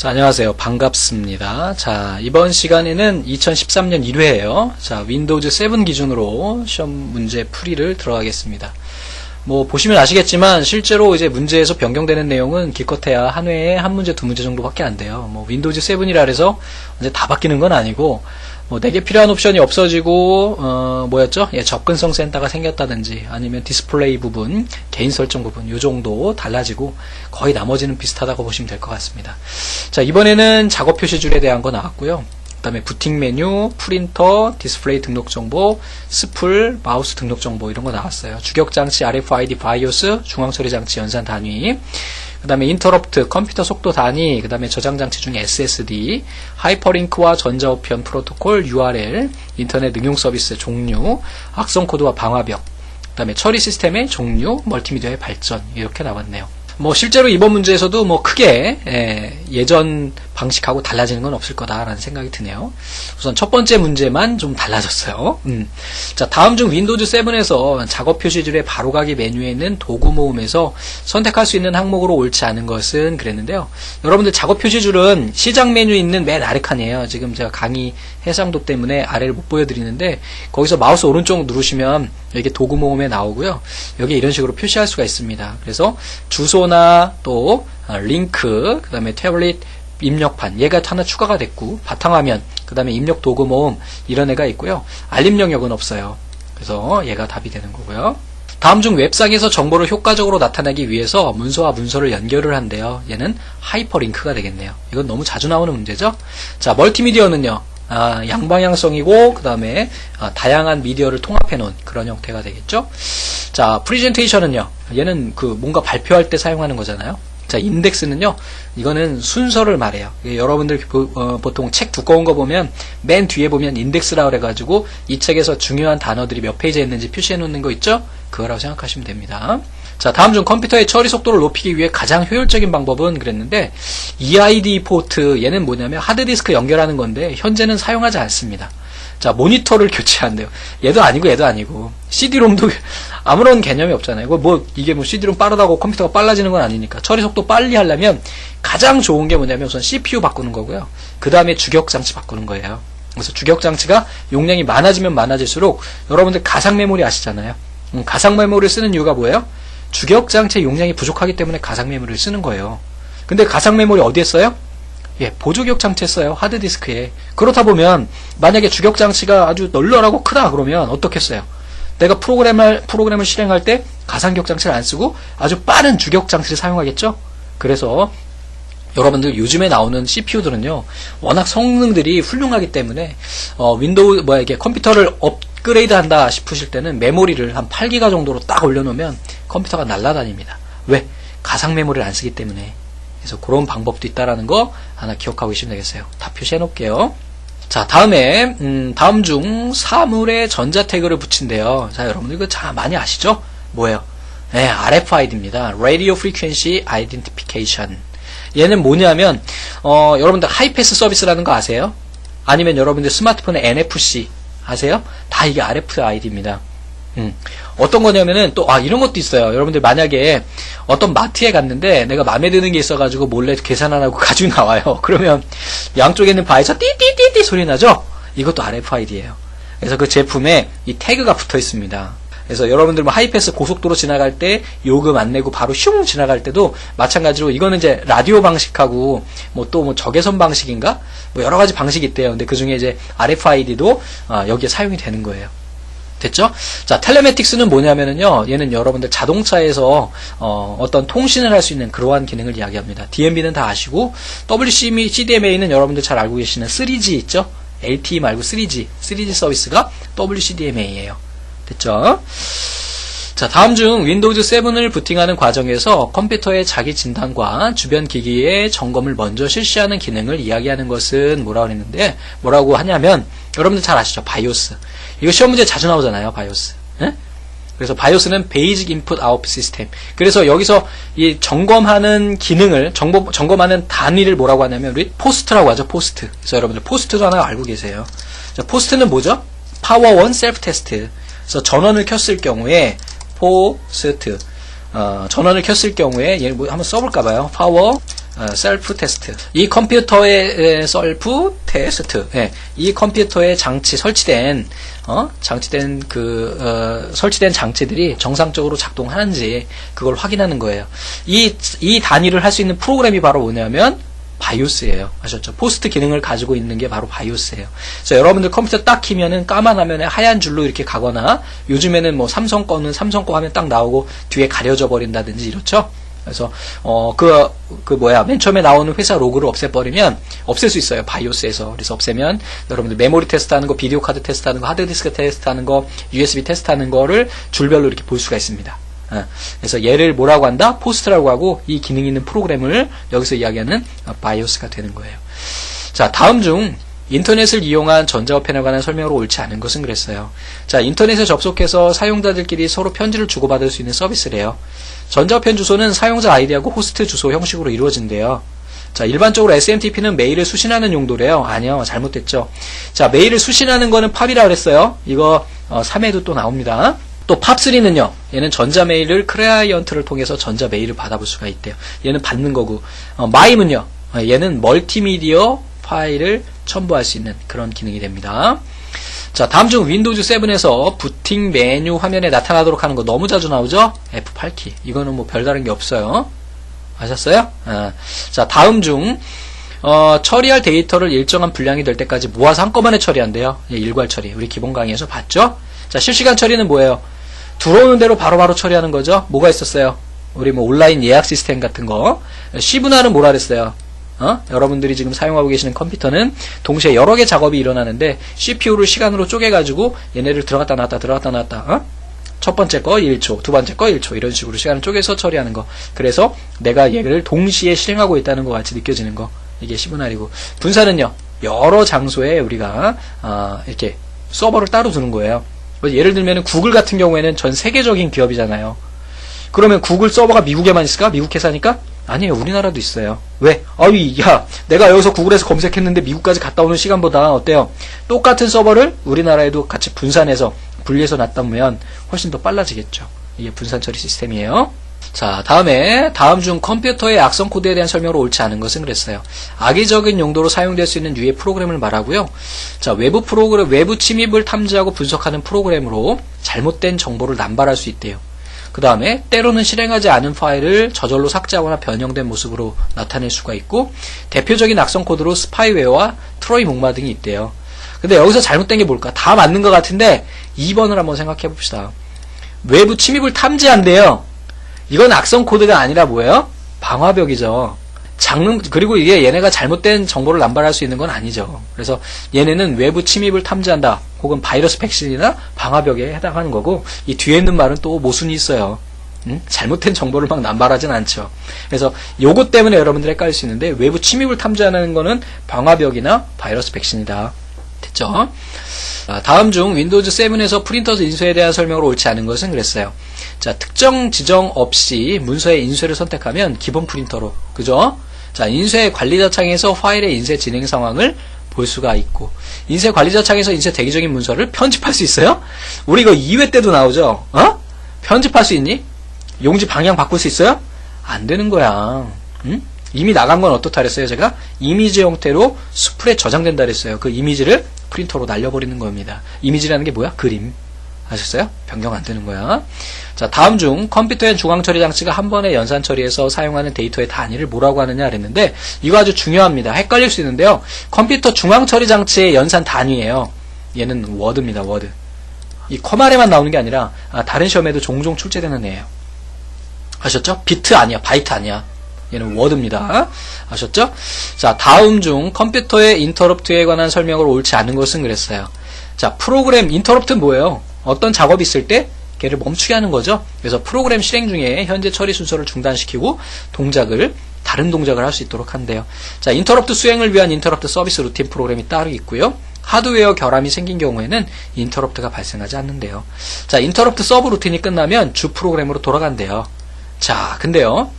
자, 안녕하세요. 반갑습니다. 자, 이번 시간에는 2013년 1회예요. 자, 윈도우즈 7 기준으로 시험 문제 풀이를 들어가겠습니다. 뭐 보시면 아시겠지만 실제로 이제 문제에서 변경되는 내용은 기껏해야 한 회에 한 문제 두 문제 정도밖에 안 돼요. 뭐 윈도우즈 7이라 해서 이제 다 바뀌는 건 아니고 뭐 내게 필요한 옵션이 없어지고 어 뭐였죠? 예, 접근성 센터가 생겼다든지 아니면 디스플레이 부분, 개인 설정 부분 요 정도 달라지고 거의 나머지는 비슷하다고 보시면 될 것 같습니다. 자 이번에는 작업 표시줄에 대한 거 나왔고요. 그 다음에 부팅 메뉴, 프린터, 디스플레이 등록 정보, 스플, 마우스 등록 정보 이런 거 나왔어요. 주격 장치 RFID 바이오스, 중앙 처리 장치 연산 단위. 그 다음에 인터럽트, 컴퓨터 속도 단위, 그 다음에 저장 장치 중에 SSD, 하이퍼링크와 전자우편 프로토콜, URL, 인터넷 응용 서비스 종류, 악성 코드와 방화벽, 그 다음에 처리 시스템의 종류, 멀티미디어의 발전 이렇게 나왔네요. 뭐 실제로 이번 문제에서도 뭐 크게 예, 전 방식하고 달라지는 건 없을 거다라는 생각이 드네요. 우선 첫 번째 문제만 좀 달라졌어요. 음. 자 다음 중 윈도우즈 7에서 작업 표시줄의 바로가기 메뉴에 있는 도구 모음에서 선택할 수 있는 항목으로 옳지 않은 것은 그랬는데요. 여러분들 작업 표시줄은 시작 메뉴에 있는 맨 아래 칸이에요. 지금 제가 강의 해상도 때문에 아래를 못 보여드리는데 거기서 마우스 오른쪽 누르시면 이게 도구 모음에 나오고요. 여기 이런 식으로 표시할 수가 있습니다. 그래서 주소나 또 어, 링크, 그 다음에 태블릿 입력판. 얘가 하나 추가가 됐고 바탕화면 그 다음에 입력 도구 모음 이런 애가 있고요. 알림 영역은 없어요. 그래서 얘가 답이 되는 거고요. 다음 중 웹상에서 정보를 효과적으로 나타내기 위해서 문서와 문서를 연결을 한대요. 얘는 하이퍼링크가 되겠네요. 이건 너무 자주 나오는 문제죠? 자 멀티미디어는요 아, 양방향성이고 그 다음에 아, 다양한 미디어를 통합해 놓은 그런 형태가 되겠죠? 자 프리젠테이션은요 얘는 그 뭔가 발표할 때 사용하는 거잖아요 자, 인덱스는요, 이거는 순서를 말해요. 여러분들 보, 어, 보통 책 두꺼운 거 보면 맨 뒤에 보면 인덱스라 그래가지고 이 책에서 중요한 단어들이 몇 페이지에 있는지 표시해 놓는 거 있죠? 그거라고 생각하시면 됩니다. 자, 다음 중 컴퓨터의 처리 속도를 높이기 위해 가장 효율적인 방법은 그랬는데 EID 포트 얘는 뭐냐면 하드디스크 연결하는 건데 현재는 사용하지 않습니다. 자, 모니터를 교체한대요. 얘도 아니고 얘도 아니고. CD롬도 아무런 개념이 없잖아요. 뭐 이게 뭐 CD롬 빠르다고 컴퓨터가 빨라지는 건 아니니까. 처리 속도 빨리 하려면 가장 좋은 게 뭐냐면 우선 CPU 바꾸는 거고요. 그 다음에 주격 장치 바꾸는 거예요. 그래서 주격 장치가 용량이 많아지면 많아질수록 여러분들 가상 메모리 아시잖아요. 음, 가상 메모리를 쓰는 이유가 뭐예요? 주격 장치의 용량이 부족하기 때문에 가상 메모리를 쓰는 거예요. 근데 가상 메모리 어디에 써요? 예, 보조격 장치 했어요. 하드디스크에. 그렇다 보면 만약에 주격 장치가 아주 널널하고 크다 그러면 어떻겠어요? 내가 프로그램을 프로그램을 실행할 때 가상격 장치를 안 쓰고 아주 빠른 주격 장치를 사용하겠죠? 그래서 여러분들 요즘에 나오는 CPU들은요 워낙 성능들이 훌륭하기 때문에 어, 윈도우 뭐야 이게 컴퓨터를 업그레이드 한다 싶으실 때는 메모리를 한 8기가 정도로 딱 올려놓으면 컴퓨터가 날아다닙니다. 왜? 가상 메모리를 안 쓰기 때문에 그래서 그런 방법도 있다라는 거 하나 기억하고 계시면 되겠어요. 다 표시해 놓을게요. 자, 다음에 음, 다음 중 사물에 전자 태그를 붙인대요. 자, 여러분들 이거 잘 많이 아시죠? 뭐예요? 네, RFID입니다. Radio Frequency Identification. 얘는 뭐냐면 어, 여러분들 하이패스 서비스라는 거 아세요? 아니면 여러분들 스마트폰에 NFC 아세요? 다 이게 RFID입니다. 음. 어떤 거냐면은 또, 아, 이런 것도 있어요. 여러분들 만약에 어떤 마트에 갔는데 내가 마음에 드는 게 있어가지고 몰래 계산 안 하고 가지고 나와요. 그러면 양쪽에 있는 바에서 띠띠띠띠 소리 나죠? 이것도 RFID예요. 그래서 그 제품에 이 태그가 붙어 있습니다. 그래서 여러분들 뭐 하이패스 고속도로 지나갈 때 요금 안 내고 바로 슝 지나갈 때도 마찬가지로 이거는 이제 라디오 방식하고 뭐 또뭐 뭐 적외선 방식인가 뭐 여러 가지 방식이 있대요. 근데 그 중에 이제 RFID도 어, 여기에 사용이 되는 거예요. 됐죠? 자, 텔레메틱스는 뭐냐면은요, 얘는 여러분들 자동차에서 어, 떤 통신을 할 수 있는 그러한 기능을 이야기합니다. DMB는 다 아시고, WCDMA는 여러분들 잘 알고 계시는 3G 있죠? LTE 말고 3G, 3G 서비스가 WCDMA예요. 됐죠? 자, 다음 중 윈도우즈 7을 부팅하는 과정에서 컴퓨터의 자기 진단과 주변 기기의 점검을 먼저 실시하는 기능을 이야기하는 것은 뭐라고 했는데, 뭐라고 하냐면, 여러분들 잘 아시죠? 바이오스. 이거 시험 문제 자주 나오잖아요, 바이오스. 예? 그래서 바이오스는 베이직 인풋 아웃 시스템. 그래서 여기서 이 점검하는 기능을 정보, 점검하는 단위를 뭐라고 하냐면 우리 포스트라고 하죠, 포스트. 그래서 여러분들 포스트도 하나 알고 계세요. 자, 포스트는 뭐죠? 파워 원 셀프 테스트. 그래서 전원을 켰을 경우에 포스트 어, 전원을 켰을 경우에 얘 뭐 한번 써볼까 봐요. 파워 셀프 테스트. 이 컴퓨터의 셀프 테스트. 예, 이 컴퓨터의 장치 설치된 어? 장치된 그 어, 설치된 장치들이 정상적으로 작동하는지 그걸 확인하는 거예요. 이 이 단위를 할 수 있는 프로그램이 바로 뭐냐면 바이오스예요. 아셨죠? 포스트 기능을 가지고 있는 게 바로 바이오스예요. 그래서 여러분들 컴퓨터 딱 키면은 까만 화면에 하얀 줄로 이렇게 가거나 요즘에는 뭐 삼성 거는 삼성 거 하면 딱 나오고 뒤에 가려져 버린다든지 이렇죠? 그래서 어그그 그 뭐야 맨 처음에 나오는 회사 로그를 없애버리면 없앨 수 있어요. 바이오스에서. 그래서 없애면 여러분들 메모리 테스트하는 거 비디오 카드 테스트하는 거 하드디스크 테스트하는 거 USB 테스트하는 거를 줄별로 이렇게 볼 수가 있습니다. 어, 그래서 얘를 뭐라고 한다? 포스트라고 하고 이 기능이 있는 프로그램을 여기서 이야기하는 바이오스가 되는 거예요. 자 다음 중 인터넷을 이용한 전자화폐에 관한 설명으로 옳지 않은 것은 그랬어요. 자, 인터넷에 접속해서 사용자들끼리 서로 편지를 주고받을 수 있는 서비스래요. 전자화폐 주소는 사용자 아이디하고 호스트 주소 형식으로 이루어진대요. 자, 일반적으로 SMTP는 메일을 수신하는 용도래요. 아니요, 잘못됐죠. 자, 메일을 수신하는 거는 팝이라 그랬어요. 이거 어, 3회도 또 나옵니다. 또 팝3는요. 얘는 전자메일을 클라이언트를 통해서 전자메일을 받아볼 수가 있대요. 얘는 받는 거고 어, 마임은요. 어, 얘는 멀티미디어 파일을 첨부할 수 있는 그런 기능이 됩니다. 자, 다음 중 윈도우즈 7에서 부팅 메뉴 화면에 나타나도록 하는 거 너무 자주 나오죠? F8키. 이거는 뭐 별다른 게 없어요. 아셨어요? 아. 자, 다음 중, 어, 처리할 데이터를 일정한 분량이 될 때까지 모아서 한꺼번에 처리한대요. 예, 일괄 처리. 우리 기본 강의에서 봤죠? 자, 실시간 처리는 뭐예요? 들어오는 대로 바로바로 바로 처리하는 거죠? 뭐가 있었어요? 우리 뭐 온라인 예약 시스템 같은 거. C분할은 뭐라 그랬어요? 어? 여러분들이 지금 사용하고 계시는 컴퓨터는 동시에 여러 개 작업이 일어나는데 CPU를 시간으로 쪼개가지고 얘네를 들어갔다 나왔다 들어갔다 나왔다 어? 첫 번째 거 1초, 두 번째 거 1초 이런 식으로 시간을 쪼개서 처리하는 거. 그래서 내가 얘를 동시에 실행하고 있다는 것 같이 느껴지는 거. 이게 시분할이고 분산은요. 여러 장소에 우리가 어, 이렇게 서버를 따로 두는 거예요. 예를 들면 구글 같은 경우에는 전 세계적인 기업이잖아요. 그러면 구글 서버가 미국에만 있을까? 미국 회사니까? 아니에요. 우리나라도 있어요. 왜? 아이, 야, 내가 여기서 구글에서 검색했는데 미국까지 갔다 오는 시간보다 어때요? 똑같은 서버를 우리나라에도 같이 분산해서 분리해서 놨다면 훨씬 더 빨라지겠죠. 이게 분산 처리 시스템이에요. 자, 다음에 다음 중 컴퓨터의 악성 코드에 대한 설명으로 옳지 않은 것은 그랬어요. 악의적인 용도로 사용될 수 있는 유의 프로그램을 말하고요. 자, 외부 프로그램, 외부 침입을 탐지하고 분석하는 프로그램으로 잘못된 정보를 남발할 수 있대요. 그 다음에 때로는 실행하지 않은 파일을 저절로 삭제하거나 변형된 모습으로 나타낼 수가 있고 대표적인 악성 코드로 스파이웨어와 트로이 목마 등이 있대요. 근데 여기서 잘못된 게 뭘까? 다 맞는 것 같은데 2번을 한번 생각해 봅시다. 외부 침입을 탐지한대요. 이건 악성 코드가 아니라 뭐예요? 방화벽이죠. 장르 그리고 이게 얘네가 잘못된 정보를 남발할 수 있는 건 아니죠. 그래서 얘네는 외부 침입을 탐지한다. 혹은 바이러스 백신이나 방화벽에 해당하는 거고 이 뒤에 있는 말은 또 모순이 있어요. 응? 잘못된 정보를 막 남발하진 않죠. 그래서 요것 때문에 여러분들 헷갈릴 수 있는데 외부 침입을 탐지하는 거는 방화벽이나 바이러스 백신이다. 됐죠? 다음 중 윈도우즈 7에서 프린터 인쇄에 대한 설명으로 옳지 않은 것은 그랬어요. 자, 특정 지정 없이 문서의 인쇄를 선택하면 기본 프린터로, 그죠? 자, 인쇄 관리자 창에서 파일의 인쇄 진행 상황을 볼 수가 있고 인쇄 관리자 창에서 인쇄 대기적인 문서를 편집할 수 있어요? 우리 이거 2회 때도 나오죠? 어? 편집할 수 있니? 용지 방향 바꿀 수 있어요? 안 되는 거야. 응? 이미 나간 건 어떻다 그랬어요, 제가? 이미지 형태로 수풀에 저장된다 그랬어요. 그 이미지를 프린터로 날려버리는 겁니다. 이미지라는 게 뭐야? 그림. 아셨어요? 변경 안 되는 거야. 자, 다음 중 컴퓨터의 중앙 처리 장치가 한 번에 연산 처리해서 사용하는 데이터의 단위를 뭐라고 하느냐 그랬는데 이거 아주 중요합니다. 헷갈릴 수 있는데요. 컴퓨터 중앙 처리 장치의 연산 단위예요. 얘는 워드입니다. 워드. 이 컴알에만 나오는 게 아니라 아, 다른 시험에도 종종 출제되는 애예요. 아셨죠? 비트 아니야. 바이트 아니야. 얘는 워드입니다. 아셨죠? 자, 다음 중 컴퓨터의 인터럽트에 관한 설명을 옳지 않은 것은 그랬어요. 자, 프로그램 인터럽트 뭐예요? 어떤 작업이 있을 때 걔를 멈추게 하는 거죠. 그래서 프로그램 실행 중에 현재 처리 순서를 중단시키고 동작을 다른 동작을 할 수 있도록 한대요. 자, 인터럽트 수행을 위한 인터럽트 서비스 루틴 프로그램이 따로 있고요. 하드웨어 결함이 생긴 경우에는 인터럽트가 발생하지 않는데요. 자, 인터럽트 서브 루틴이 끝나면 주 프로그램으로 돌아간대요. 자, 근데요.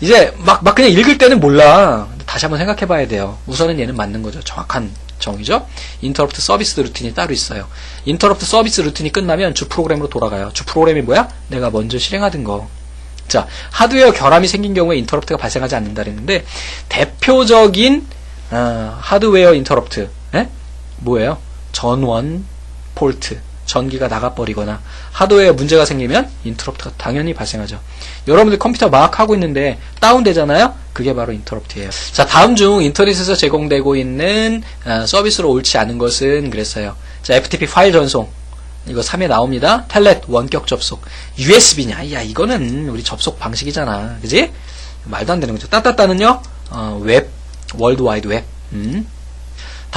이제 막, 막 그냥 읽을 때는 몰라. 다시 한번 생각해 봐야 돼요. 우선은 얘는 맞는 거죠. 정확한 정의죠. 인터럽트 서비스 루틴이 따로 있어요. 인터럽트 서비스 루틴이 끝나면 주 프로그램으로 돌아가요. 주 프로그램이 뭐야? 내가 먼저 실행하던 거. 자, 하드웨어 결함이 생긴 경우에 인터럽트가 발생하지 않는다 그랬는데 대표적인 어, 하드웨어 인터럽트 예? 뭐예요? 전원 폴트 전기가 나가버리거나 하드웨어 문제가 생기면 인터럽트가 당연히 발생하죠. 여러분들 컴퓨터 막 하고 있는데 다운되잖아요? 그게 바로 인터럽트예요. 자, 다음 중 인터넷에서 제공되고 있는 어, 서비스로 옳지 않은 것은 그랬어요. 자, FTP 파일 전송. 이거 3에 나옵니다. 텔넷 원격 접속. USB냐? 야, 이거는 우리 접속 방식이잖아. 그지? 말도 안 되는 거죠. 따따따는요, 어, 웹, 월드와이드 웹. 음.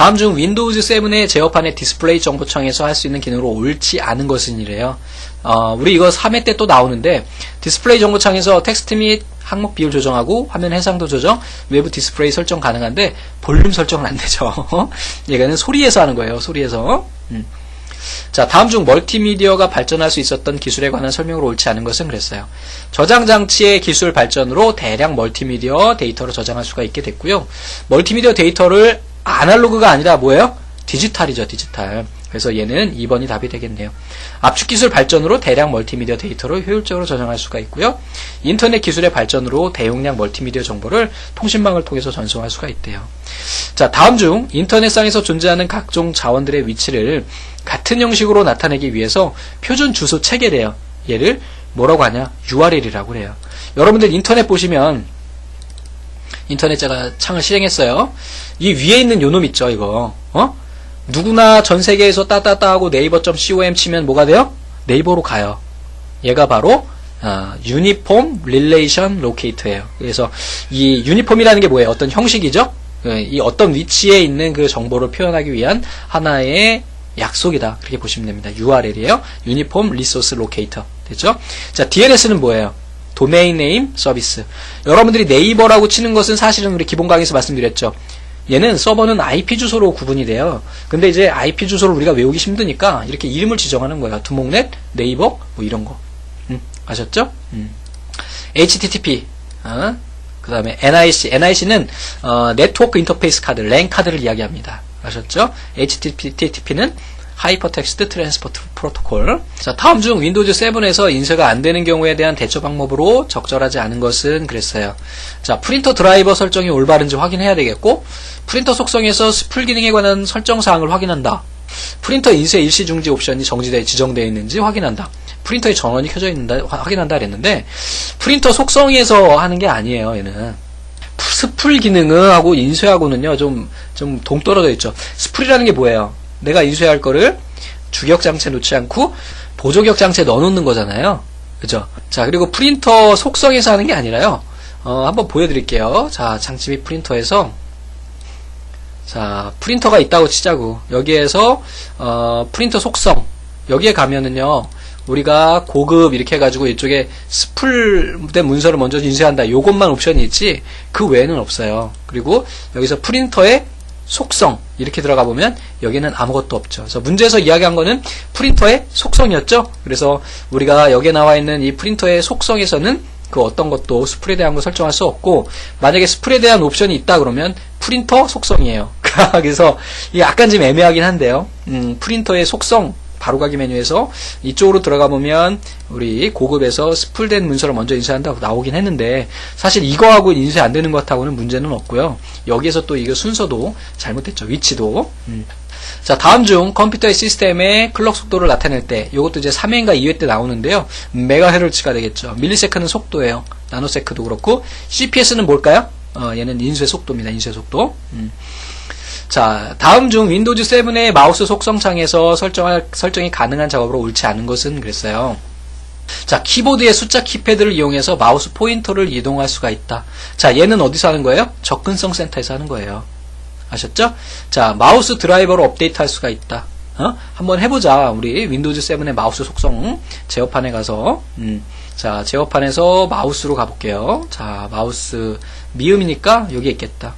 다음 중 윈도우즈 7의 제어판의 디스플레이 정보창에서 할 수 있는 기능으로 옳지 않은 것은 이래요. 어, 우리 이거 3회 때 또 나오는데 디스플레이 정보창에서 텍스트 및 항목 비율 조정하고 화면 해상도 조정, 외부 디스플레이 설정 가능한데 볼륨 설정은 안 되죠. 얘가는 소리에서 하는 거예요. 소리에서. 음. 자, 다음 중 멀티미디어가 발전할 수 있었던 기술에 관한 설명으로 옳지 않은 것은 그랬어요. 저장 장치의 기술 발전으로 대량 멀티미디어 데이터를 저장할 수가 있게 됐고요. 멀티미디어 데이터를 아날로그가 아니라 뭐예요? 디지털이죠, 디지털. 그래서 얘는 2번이 답이 되겠네요. 압축 기술 발전으로 대량 멀티미디어 데이터를 효율적으로 저장할 수가 있고요. 인터넷 기술의 발전으로 대용량 멀티미디어 정보를 통신망을 통해서 전송할 수가 있대요. 자, 다음 중 인터넷상에서 존재하는 각종 자원들의 위치를 같은 형식으로 나타내기 위해서 표준 주소 체계래요. 얘를 뭐라고 하냐? URL이라고 그래요. 여러분들 인터넷 보시면 인터넷 제가 창을 실행했어요. 이 위에 있는 요놈 있죠, 이거. 어? 누구나 전 세계에서 따따따 하고 네이버.com 치면 뭐가 돼요? 네이버로 가요. 얘가 바로 아, 유니폼 릴레이션 로케이터예요. 그래서 이 유니폼이라는 게 뭐예요? 어떤 형식이죠? 예, 이 어떤 위치에 있는 그 정보를 표현하기 위한 하나의 약속이다. 그렇게 보시면 됩니다. URL이에요. 유니폼 리소스 로케이터. 됐죠? 자, DNS는 뭐예요? 도메인 네임 서비스. 여러분들이 네이버라고 치는 것은 사실은 우리 기본 강의에서 말씀드렸죠. 얘는 서버는 IP 주소로 구분이 돼요. 근데 이제 IP 주소를 우리가 외우기 힘드니까 이렇게 이름을 지정하는 거야. 두목넷, 네이버, 뭐 이런 거. 음, 아셨죠? 음. HTTP, 어? 그 다음에 NIC. NIC는 어, 네트워크 인터페이스 카드, 랜 카드를 이야기합니다. 아셨죠? HTTP는 하이퍼텍스트 트랜스포트 프로토콜. 자, 다음 중 윈도우즈 7에서 인쇄가 안 되는 경우에 대한 대처 방법으로 적절하지 않은 것은 그랬어요. 자, 프린터 드라이버 설정이 올바른지 확인해야 되겠고, 프린터 속성에서 스플 기능에 관한 설정 사항을 확인한다. 프린터 인쇄 일시 중지 옵션이 정지돼 지정되어 있는지 확인한다. 프린터의 전원이 켜져 있는다 확인한다 그랬는데 프린터 속성에서 하는 게 아니에요. 얘는 스플 기능하고 인쇄하고는요 좀 좀 동떨어져 있죠. 스플이라는 게 뭐예요? 내가 인쇄할 거를 주격 장치에 놓지 않고 보조격 장치에 넣어놓는 거잖아요. 그죠? 자, 그리고 프린터 속성에서 하는 게 아니라요. 어, 한번 보여드릴게요. 자, 장치 및 프린터에서 자, 프린터가 있다고 치자고. 여기에서 어, 프린터 속성 여기에 가면은요. 우리가 고급 이렇게 해가지고 이쪽에 스플된 문서를 먼저 인쇄한다. 요것만 옵션이 있지 그 외에는 없어요. 그리고 여기서 프린터의 속성 이렇게 들어가 보면 여기는 아무것도 없죠. 그래서 문제에서 이야기한 거는 프린터의 속성이었죠. 그래서 우리가 여기에 나와 있는 이 프린터의 속성에서는 그 어떤 것도 스플에 대한 거 설정할 수 없고 만약에 스플에 대한 옵션이 있다 그러면 프린터 속성이에요. 그래서 약간 좀 애매하긴 한데요. 음, 프린터의 속성 바로가기 메뉴에서 이쪽으로 들어가 보면 우리 고급에서 스플된 문서를 먼저 인쇄한다고 나오긴 했는데 사실 이거하고 인쇄 안 되는 것하고는 문제는 없고요. 여기에서 또 이거 순서도 잘못됐죠. 위치도. 음. 자, 다음 중 컴퓨터의 시스템의 클럭 속도를 나타낼 때 이것도 이제 3회인가 2회 때 나오는데요. 메가헤르츠가 되겠죠. 밀리세컨은 속도예요. 나노세크도 그렇고 CPS는 뭘까요? 어, 얘는 인쇄 속도입니다. 인쇄 속도. 음. 자, 다음 중 윈도우즈 7의 마우스 속성창에서 설정할, 설정이 가능한 작업으로 옳지 않은 것은 그랬어요. 자, 키보드의 숫자 키패드를 이용해서 마우스 포인터를 이동할 수가 있다. 자, 얘는 어디서 하는 거예요? 접근성 센터에서 하는 거예요. 아셨죠? 자, 마우스 드라이버로 업데이트 할 수가 있다. 어? 한번 해보자. 우리 윈도우즈 7의 마우스 속성 제어판에 가서. 음. 자, 제어판에서 마우스로 가볼게요. 자, 마우스 미음이니까 여기 있겠다.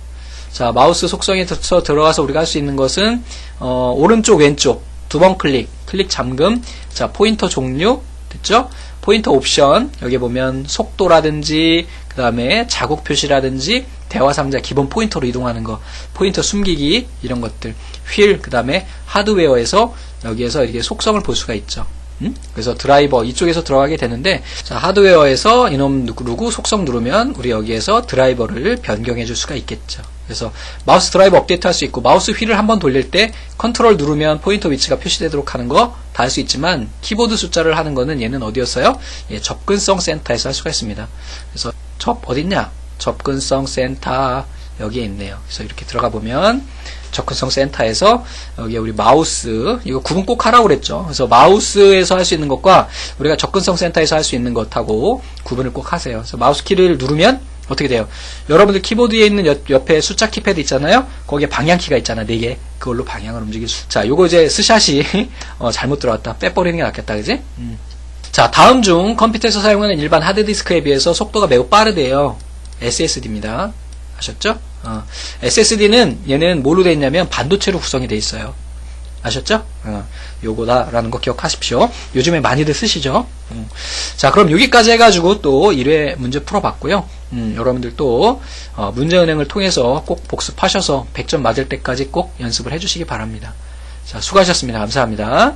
자, 마우스 속성에서 들어가서 우리가 할 수 있는 것은 어, 오른쪽 왼쪽 두 번 클릭, 클릭 잠금. 자, 포인터 종류 됐죠? 포인터 옵션 여기 보면 속도라든지 그 다음에 자국 표시라든지 대화 상자 기본 포인터로 이동하는 거, 포인터 숨기기 이런 것들, 휠, 그 다음에 하드웨어에서 여기에서 이렇게 속성을 볼 수가 있죠. 음? 그래서 드라이버 이쪽에서 들어가게 되는데 자, 하드웨어에서 이놈 누르고 속성 누르면 우리 여기에서 드라이버를 변경해 줄 수가 있겠죠. 그래서 마우스 드라이버 업데이트 할 수 있고 마우스 휠을 한번 돌릴 때 컨트롤 누르면 포인터 위치가 표시되도록 하는 거 다 할 수 있지만 키보드 숫자를 하는 거는 얘는 어디였어요? 예, 접근성 센터에서 할 수가 있습니다. 그래서 접 어딨냐? 접근성 센터 여기에 있네요. 그래서 이렇게 들어가 보면 접근성 센터에서 여기 우리 마우스 이거 구분 꼭 하라고 그랬죠. 그래서 마우스에서 할 수 있는 것과 우리가 접근성 센터에서 할 수 있는 것하고 구분을 꼭 하세요. 그래서 마우스 키를 누르면 어떻게 돼요? 여러분들 키보드에 있는 옆, 옆에 숫자 키패드 있잖아요. 거기에 방향 키가 있잖아. 네 개. 그걸로 방향을 움직일 수. 자, 요거 이제 스샷이 어, 잘못 들어왔다. 빼버리는 게 낫겠다. 그지? 음. 자, 다음 중 컴퓨터에서 사용하는 일반 하드디스크에 비해서 속도가 매우 빠르대요. SSD입니다. 아셨죠? 어, SSD는 얘는 뭘로 되어 있냐면 반도체로 구성이 되어 있어요. 아셨죠? 어, 요거다라는 거 기억하십시오. 요즘에 많이들 쓰시죠? 음. 자, 그럼 여기까지 해가지고 또 1회 문제 풀어봤고요. 음, 여러분들 또 어, 문제은행을 통해서 꼭 복습하셔서 100점 맞을 때까지 꼭 연습을 해주시기 바랍니다. 자, 수고하셨습니다. 감사합니다.